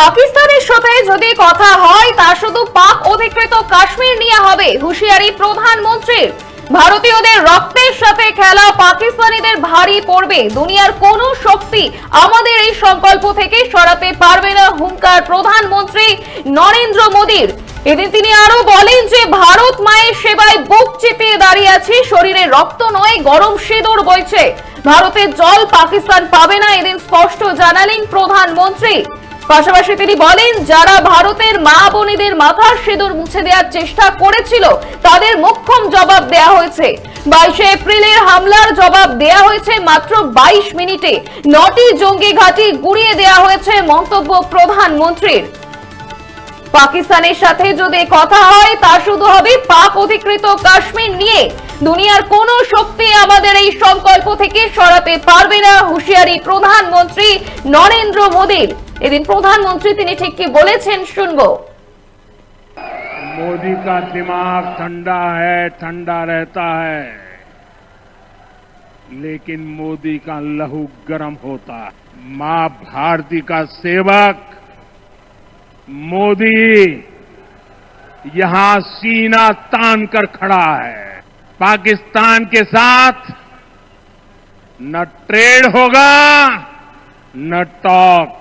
পাকিস্তানের সাথে যদি কথা হয়, তা শুধু পাক অধিকৃত কাশ্মীর নিয়ে হবে, হুঁশিয়ারি প্রধানমন্ত্রীর। ভারতীয়দের রক্তের সাথে খেলা পাকিস্তানিদের ভারী পড়বে। দুনিয়ার কোন শক্তি আমাদের এই সংকল্প থেকে সরাতে পারবে না, হুঙ্কার প্রধানমন্ত্রী নরেন্দ্র মোদীর। এদিন তিনি আরও বলেন যে, ভারত মায়ের সেবায় বুক চিতিয়ে দাঁড়িয়ে আছি, শরীরে রক্ত নয়, গরম সিঁদুর বইছে। ভারতের জল পাকিস্তান পাবে না, এদিন স্পষ্ট জানালেন প্রধানমন্ত্রী। পাশাপাশি তিনি বলেন, যারা ভারতের মা বোনেদের মাথার সিঁদুর মুছে দেওয়ার চেষ্টা করেছিল, তাদের মোক্ষম জবাব দেয়া হয়েছে। বাইশে এপ্রিলের হামলার জবাব দেয়া হয়েছে মাত্র বাইশ মিনিটে। নটি জঙ্গি ঘাঁটি গুড়িয়ে দেয়া হয়েছে মন্তব্য প্রধানমন্ত্রীর। পাকিস্তানের সাথে যদি কথা হয়, তা শুধু হবে পাক অধিকৃত কাশ্মীর নিয়ে। দুনিয়ার কোন শক্তি আমাদের এই সংকল্প থেকে সরাতে পারবে না, হুঁশিয়ারি প্রধানমন্ত্রী নরেন্দ্র মোদীর। এদিন প্রধানমন্ত্রী তিনি ঠিক কি বলেছেন শুনবো मोदी का दिमाग ठंडा है ठंडा रहता है लेकिन मोदी का लहू गर्म होता है मां भारती का सेवक मोदी यहां सीना तान कर खड़ा है पाकिस्तान के साथ न ट्रेड होगा न टॉक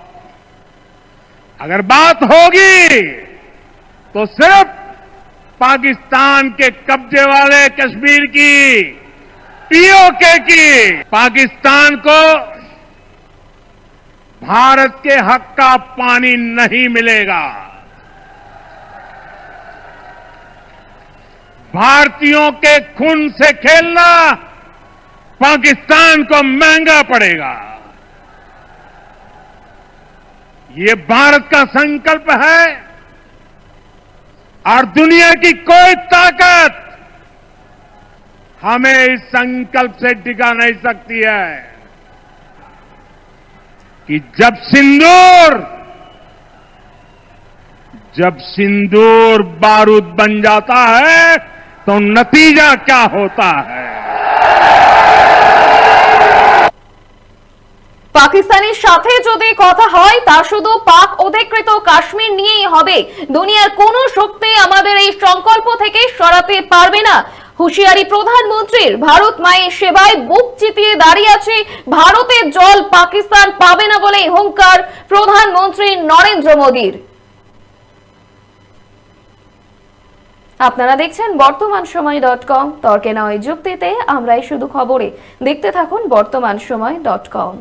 अगर बात होगी तो सिर्फ़ पाकिस्तान के कब्जे वाले कश्मीर की, पीओके की, पाकिस्तान को भारत के हक का पानी नहीं मिलेगा। भारतीयों के खून से खेलना पाकिस्तान को महँगा पड़ेगा। ये भारत का संकल्प है और दुनिया की कोई ताकत हमें इस संकल्प से टिका नहीं सकती है कि जब सिंदूर जब सिंदूर बारूद बन जाता है तो नतीजा क्या होता है? পাকিস্তানের সাথে যদি কথা হয়, তা শুধু পাক অধিকৃত কাশ্মীর নিয়েই হবে। দুনিয়ার কোন শক্তি আমাদের এই সংকল্প থেকে সরাতে পারবে না। হুঁশিয়ারি প্রধানমন্ত্রীর, ভারত মায়ের সেবায় বুক চিতিয়ে দাঁড়িয়ে আছে। ভারতের জল পাকিস্তান পাবে না বলে হুঙ্কার প্রধানমন্ত্রী নরেন্দ্র মোদীর। আপনারা দেখছেন বর্তমান সময় ডট কম। তর্কে নয় যুক্তিতে, আমরাই শুধু খবরে। দেখতে থাকুন বর্তমান সময় ডট কম।